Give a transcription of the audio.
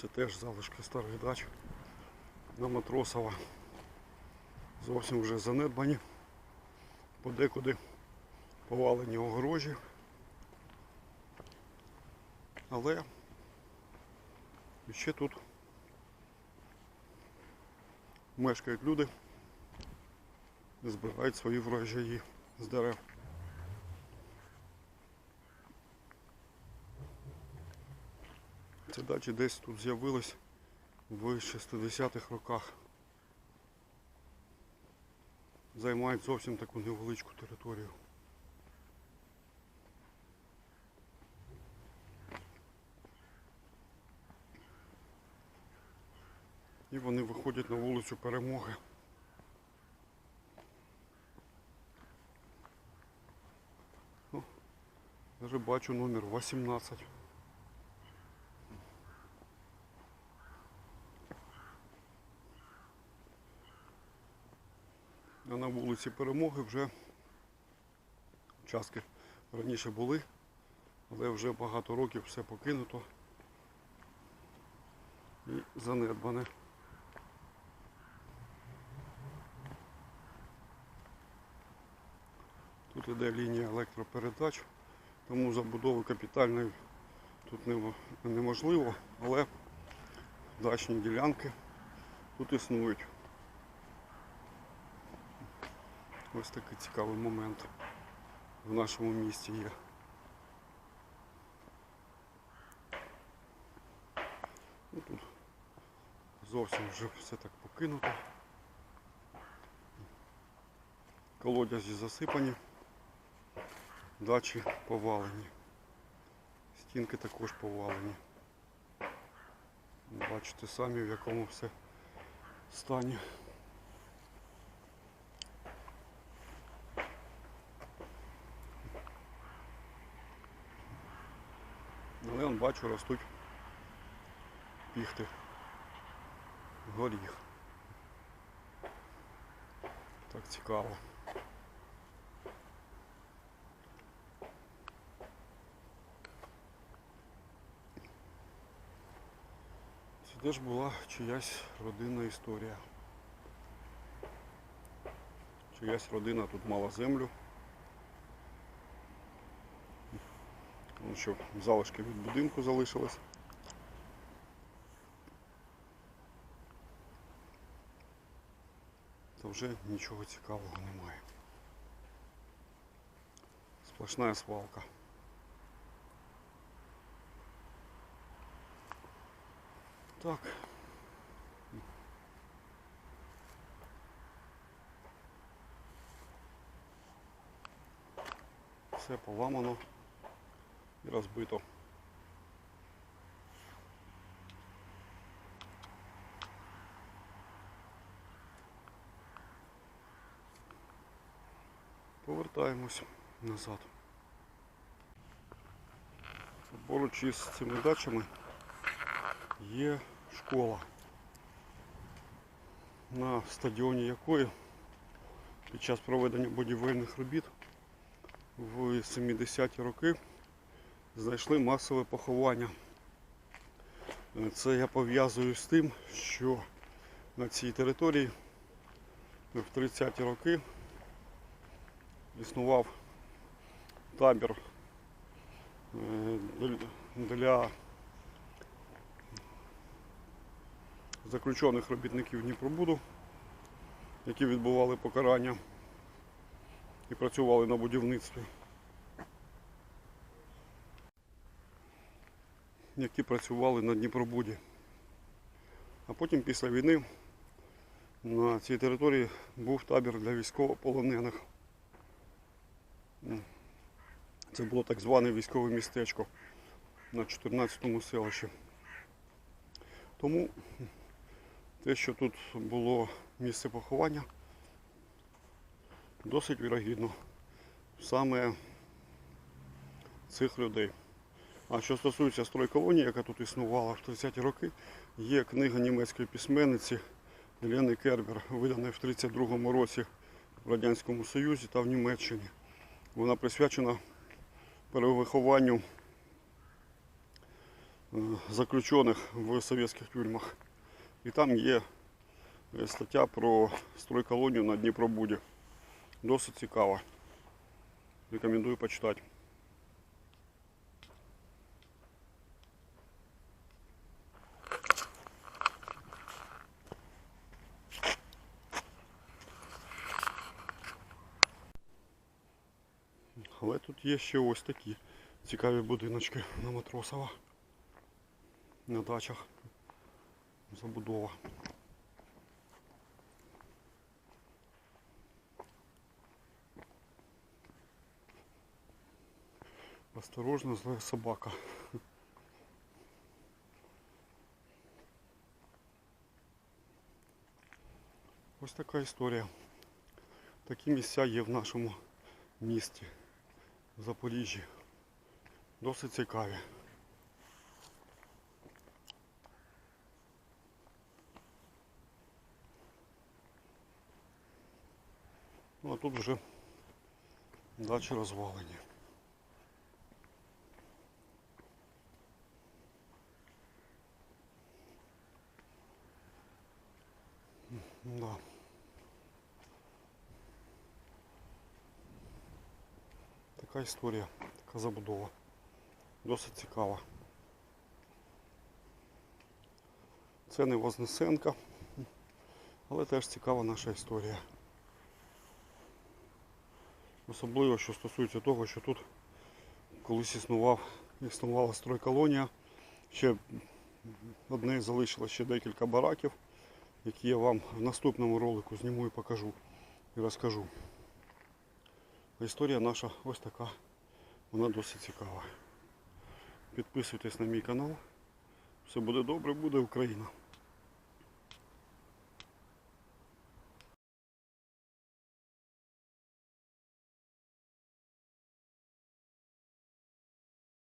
Це теж залишки старих дач на Матросова. Зовсім вже занедбані. Подекуди повалені огорожі. Але ще тут мешкають люди, збирають свої врожаї з дерев. Ці дачі десь тут з'явились в 60-х роках. Займають зовсім таку невеличку територію. І вони виходять на вулицю Перемоги. О, Даже бачу номер 18. На вулиці Перемоги вже участки раніше були, але вже багато років все покинуто і занедбане. Тут іде лінія електропередач, тому забудови капітальної тут неможливо, але дачні ділянки тут існують. Ось такий цікавий момент в нашому місті є. Ну, тут зовсім вже все так покинуто. Колодязі засипані, дачі повалені. Стінки також повалені. Бачите самі в якому все стані. Бачу ростуть піхти. Горіх. Так цікаво. Це теж була чиясь родинна історія. Чиясь родина тут мала землю. Тому що залишки від будинку залишились. То вже нічого цікавого немає. Сплошна свалка. Так. Все поламано розбито. Повертаємось назад. Поруч із цими дачами є школа, на стадіоні якої під час проведення будівельних робіт в 70-ті роки знайшли масове поховання. Е, Це я пов'язую з тим, що на цій території в 30-ті роки існував табір е, для заключених робітників Дніпробуду, які відбували покарання і працювали на будівництві. Які працювали на Дніпробуді. А потім після війни на цій території був табір для військовополонених. Це було так зване військове містечко на 14-му селищі. Тому те, що тут було місце поховання, досить вірогідно саме цих людей. А що стосується стройколонії, яка тут існувала в 30-ті роки, є книга німецької письменниці Лени Кербер, видана в 32-му році в Радянському Союзі та в Німеччині. Вона присвячена перевихованню заключених в совєтських тюрмах. І там є е, стаття про стройколонію на Дніпробуді. Досить цікава. Рекомендую почитати. Але тут є ще ось такі цікаві будиночки на Матросова. На дачах. Забудова. Осторожно, злая собака. Ось така історія. Такі місця є в нашому місті, В Запоріжжі. Досить цікаві. Ну а тут вже дачі розвалені. Да. Така історія, така забудова. Досить цікава. Це не Вознесенка, але теж цікава наша історія. Особливо, що стосується того, що тут колись існував, існувала стройколонія. Ще одне залишилось ще декілька бараків, які я вам в наступному ролику зніму і покажу і розкажу. Історія наша ось така. Вона досить цікава. Підписуйтесь на мій канал. Все буде добре, буде Україна.